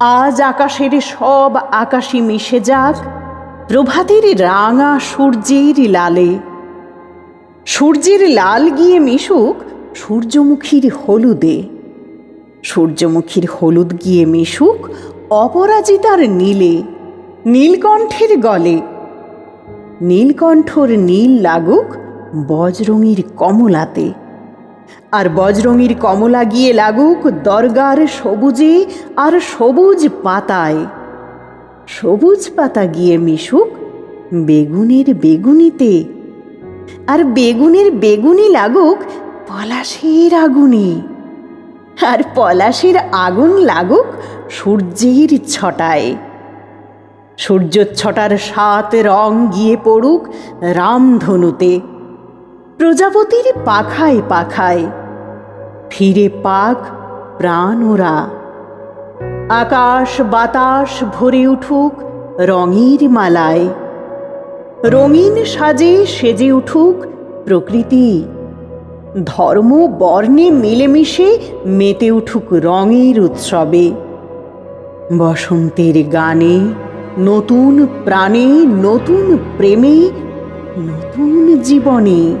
আজ আকাশের সব আকাশই মিশে যাক, প্রভাতের রাঙা সূর্যের লালে। সূর্যের লাল গিয়ে মিশুক সূর্যমুখীর হলুদে। সূর্যমুখীর হলুদ গিয়ে মিশুক অপরাজিতার নীলে, নীলকণ্ঠের গলে। নীলকণ্ঠর নীল লাগুক বজরঙির কমলাতে। আর বজরঙির কমলা গিয়ে লাগুক দরগার সবুজে আর সবুজ পাতায়। সবুজ পাতা গিয়ে মিশুক বেগুনের বেগুনিতে। আর বেগুনের বেগুনি লাগুক পলাশের আগুনে। আর পলাশের আগুন লাগুক সূর্যের ছটায়। সূর্যছটার সাত রং গিয়ে পড়ুক রামধনুতে। প্রজাপতির পাখায় পাখায়। ফিরে পাক প্রাণ ওরা। আকাশ বাতাস ভরে উঠুক রঙের মালায়। রঙিন সাজে সেজে উঠুক প্রকৃতি। ধর্ম বর্ণে মিলেমিশে মেতে উঠুক রঙের উৎসবে। বসন্তের গানে নতুন প্রাণে, নতুন প্রেমে, নতুন জীবনে।